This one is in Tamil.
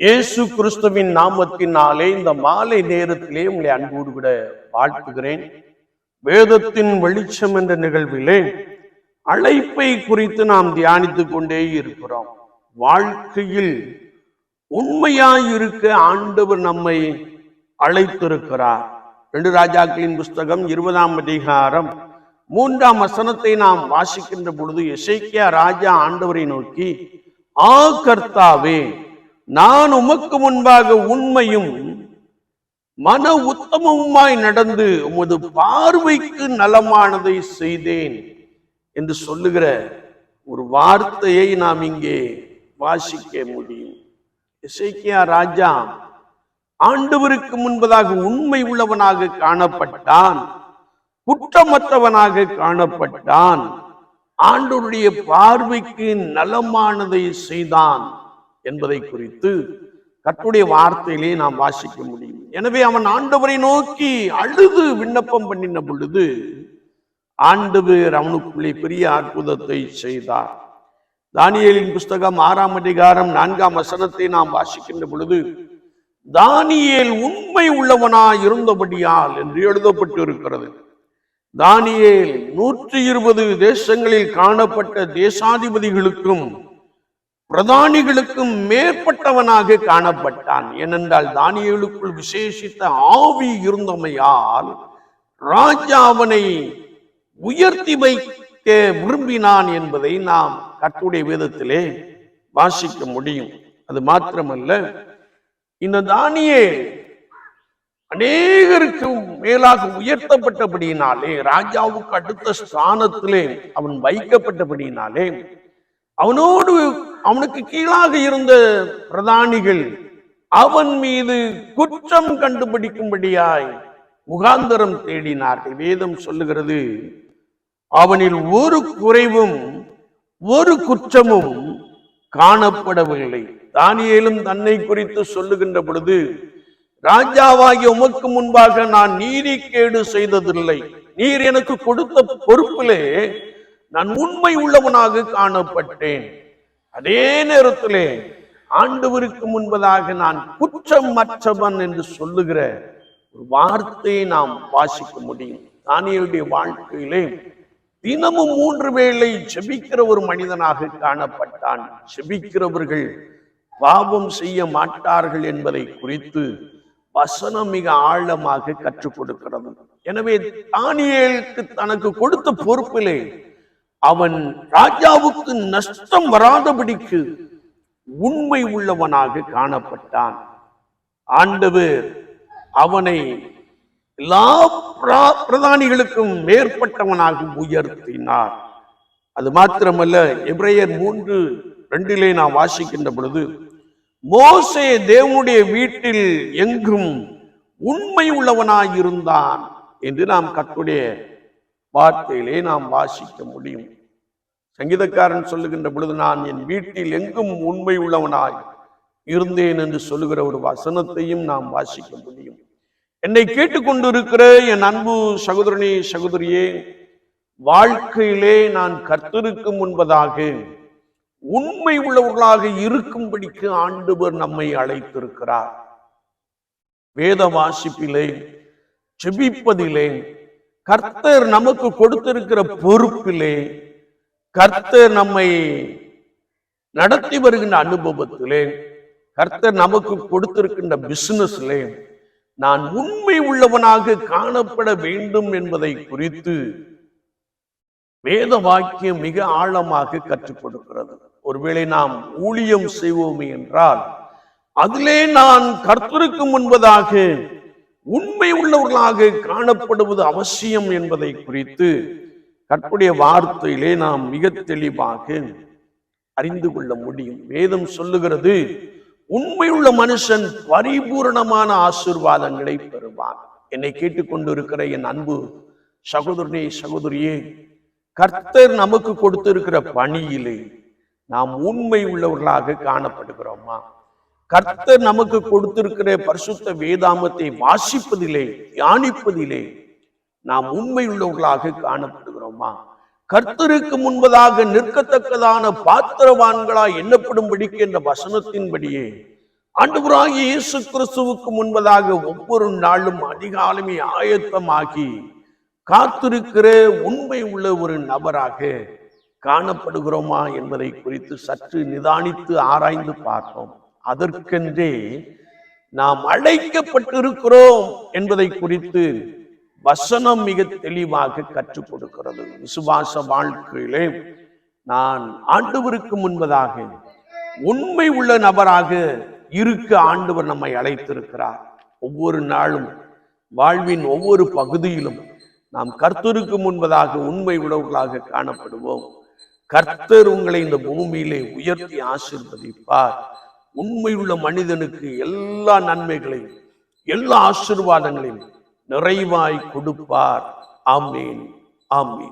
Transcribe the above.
இயேசு கிறிஸ்துவின் நாமத்தினாலே இந்த மாலை நேரத்திலே உங்களை அன்போடு கூட வாழ்த்துகிறேன். வேதத்தின் வெளிச்சம் என்ற நிகழ்விலே அழைப்பை குறித்து நாம் தியானித்துக் கொண்டே இருக்கிறோம். வாழ்க்கையில் உண்மையாயிருக்க ஆண்டவர் நம்மை அழைத்திருக்கிறார். ரெண்டு ராஜாக்களின் புஸ்தகம் இருபதாம் அதிகாரம் மூன்றாம் வசனத்தை நாம் வாசிக்கின்ற பொழுது இசைக்கியா ராஜா ஆண்டவரை நோக்கி ஆ கர்த்தாவே நான் உமக்கு முன்பாக உண்மையும் மன உத்தமவுமாய் நடந்து உமது பார்வைக்கு நலமானதை செய்தேன் என்று சொல்லுகிற ஒரு வார்த்தையை நாம் இங்கே வாசிக்க முடியும். இசைக்கியா ராஜா ஆண்டவருக்கு முன்பதாக உண்மை உள்ளவனாக காணப்பட்டான் குற்றமற்றவனாக காணப்பட்டான் ஆண்டவருடைய பார்வைக்கு நலமானதை செய்தான். என்பதை குறித்து கர்த்தருடைய வார்த்தையிலே நாம் வாசிக்க முடியும். எனவே அவன் ஆண்டவரை நோக்கி அழுது விண்ணப்பம் பண்ணின பொழுது ஆண்டவர் அவனுக்குள்ளே பெரிய அற்புதத்தை செய்தார். தானியேலின் புஸ்தகம் ஆறாம் அதிகாரம் நான்காம் வசனத்தை நாம் வாசிக்கின்ற பொழுது தானியேல் உண்மை உள்ளவனாய் இருந்தபடியால் என்று எழுதப்பட்டு இருக்கிறது தானியேல் நூற்றி இருபது தேசங்களில் காணப்பட்ட தேசாதிபதிகளுக்கும் பிரதானிகளுக்கும் மேற்பட்டவனாக காணப்பட்டான். ஏனென்றால் தானியலுக்குள் விசேஷித்த ஆவி இருந்தமையால் ராஜா அவனை உயர்த்தி வைக்க விரும்பினான் என்பதை நாம் கட்டுடைய வேதத்திலே வாசிக்க முடியும். அது மாத்திரமல்ல இந்த தானியே அநேகருக்கு மேலாக உயர்த்தப்பட்டபடியினாலே ராஜாவுக்கு அடுத்த ஸ்தானத்திலே அவன் வைக்கப்பட்டபடியினாலே அவனோடு அவனுக்கு கீழாக இருந்த பிரதானிகள் அவன் மீது குற்றம் கண்டுபிடிக்கும்படியாய் முகாந்தரம் தேடினார்கள். வேதம் சொல்லுகிறது அவனில் ஒரு குறைவும் ஒரு குற்றமும் காணப்படவில்லை. தானியலும் தன்னை குறித்து சொல்லுகின்ற பொழுது ராஜாவாகிய உமக்கு முன்பாக நான் நீதி கேடு செய்ததில்லை. நீர் எனக்கு கொடுத்த பொறுப்பிலே நான் உண்மை உள்ளவனாக காணப்பட்டேன். அதே நேரத்திலே ஆண்டவருக்கு முன்பதாக நான் குற்றம் மற்றவன் என்று சொல்லுகிற ஒரு வார்த்தையை நாம் வாசிக்க முடியும். தானியலுடைய வாழ்க்கையிலே தினமும் மூன்று வேளை செபிக்கிற ஒரு மனிதனாக காணப்பட்டான். செபிக்கிறவர்கள் பாவம் செய்ய மாட்டார்கள் என்பதை குறித்து வசனம் மிக ஆழமாக கற்றுக் கொடுக்கிறது. எனவே தானியலுக்கு தனக்கு கொடுத்த பொறுப்பிலே அவன் ராஜாவுக்கு நஷ்டம் வராதபடிக்கு உண்மை உள்ளவனாக காணப்பட்டான். ஆண்டவர் அவனை எல்லா பிரா- பிரதானிகளுக்கும் மேற்பட்டவனாக உயர்த்தினார். அது மாத்திரமல்ல எபிரேயர் மூன்று ரெண்டிலே நாம் வாசிக்கின்ற பொழுது மோசே தேவனுடைய வீட்டில் எங்கும் உண்மை உள்ளவனாய் இருந்தான் என்று நாம் கத்துடைய வார்த்தையிலே நாம் வாசிக்க முடியும். சங்கீதக்காரன் சொல்லுகின்ற பொழுது நான் என் வீட்டில் எங்கும் உண்மை உள்ளவனாய் இருந்தேன் என்று சொல்லுகிற ஒரு வசனத்தையும் நாம் வாசிக்க முடியும். என்னை கேட்டுக்கொண்டிருக்கிற என் அன்பு சகோதரனே சகோதரியே வாழ்க்கையிலே நான் கர்த்தருக்கு முன்பதாக உண்மை உள்ளவர்களாக இருக்கும்படிக்கு ஆண்டவர் நம்மை அழைத்திருக்கிறார். வேத வாசிப்பிலே செபிப்பதிலே கர்த்தர் நமக்கு கொடுத்திருக்கிற பொறுப்பிலே கர்த்தர் நம்மை நடத்தி வருகின்ற அனுபவத்திலே கர்த்தர் நமக்கு கொடுத்திருக்கின்ற பிசினஸ்லே நான் உண்மை உள்ளவனாக காணப்பட வேண்டும் என்பதை குறித்து வேத வாக்கியம் மிக ஆழமாக கற்றுக் கொடுக்கிறது ஒருவேளை நாம் ஊழியம் செய்வோமே என்றால் அதிலே நான் கர்த்தருக்கு முன்பதாக உண்மை உள்ளவர்களாக காணப்படுவது அவசியம் என்பதை குறித்து கற்புடைய வார்த்தையிலே நாம் மிக தெளிவாக அறிந்து கொள்ள முடியும். வேதம் சொல்லுகிறது உண்மையுள்ள மனுஷன் பரிபூரணமான ஆசிர்வாதங்களை பெறுவான். என்னை கேட்டுக்கொண்டிருக்கிற என் அன்பு சகோதரனே சகோதரியே கர்த்தர் நமக்கு கொடுத்திருக்கிற பணியிலே நாம் உண்மை உள்ளவர்களாக காணப்படுகிறோமா? கர்த்தர் நமக்கு கொடுத்திருக்கிற பரிசுத்த வேதாமத்தை வாசிப்பதிலே தியானிப்பதிலே நாம் உண்மையுள்ளவர்களாக காணப்படுகிறோமா? கர்த்தருக்கு முன்பதாக நிற்கத்தக்கதான பாத்திரவான்களாய் எண்ணப்படும்படிக்கு என்ற வசனத்தின்படியே ஆண்டவராகிய இயேசு கிறிஸ்துவுக்கு முன்பதாக ஒவ்வொரு நாளும் அதிகாலமே ஆயத்தமாகி காத்திருக்கிற உண்மை உள்ள ஒரு நபராக காணப்படுகிறோமா என்பதை குறித்து சற்று நிதானித்து ஆராய்ந்து பார்த்தோம். அதற்கென்றே நாம் அழைக்கப்பட்டிருக்கிறோம் என்பதை குறித்து வசனம் மிக தெளிவாக கற்றுக் கொடுக்கிறது. விசுவாச வாழ்க்கையிலே நான் ஆண்டவருக்கு முன்பதாக உண்மை உள்ள நபராக இருக்க ஆண்டவர் நம்மை அழைத்திருக்கிறார். ஒவ்வொரு நாளும் வாழ்வின் ஒவ்வொரு பகுதியிலும் நாம் கர்த்தருக்கு முன்பதாக உண்மை உழவுகளாக காணப்படுவோம். கர்த்தர் உங்களை இந்த பூமியிலே உயர்த்தி ஆசீர்வதிப்பார். உண்மையுள்ள மனிதனுக்கு எல்லா நன்மைகளையும் எல்லா ஆசீர்வாதங்களையும் நிறைவாய் கொடுப்பார். ஆமீன். ஆமீன்.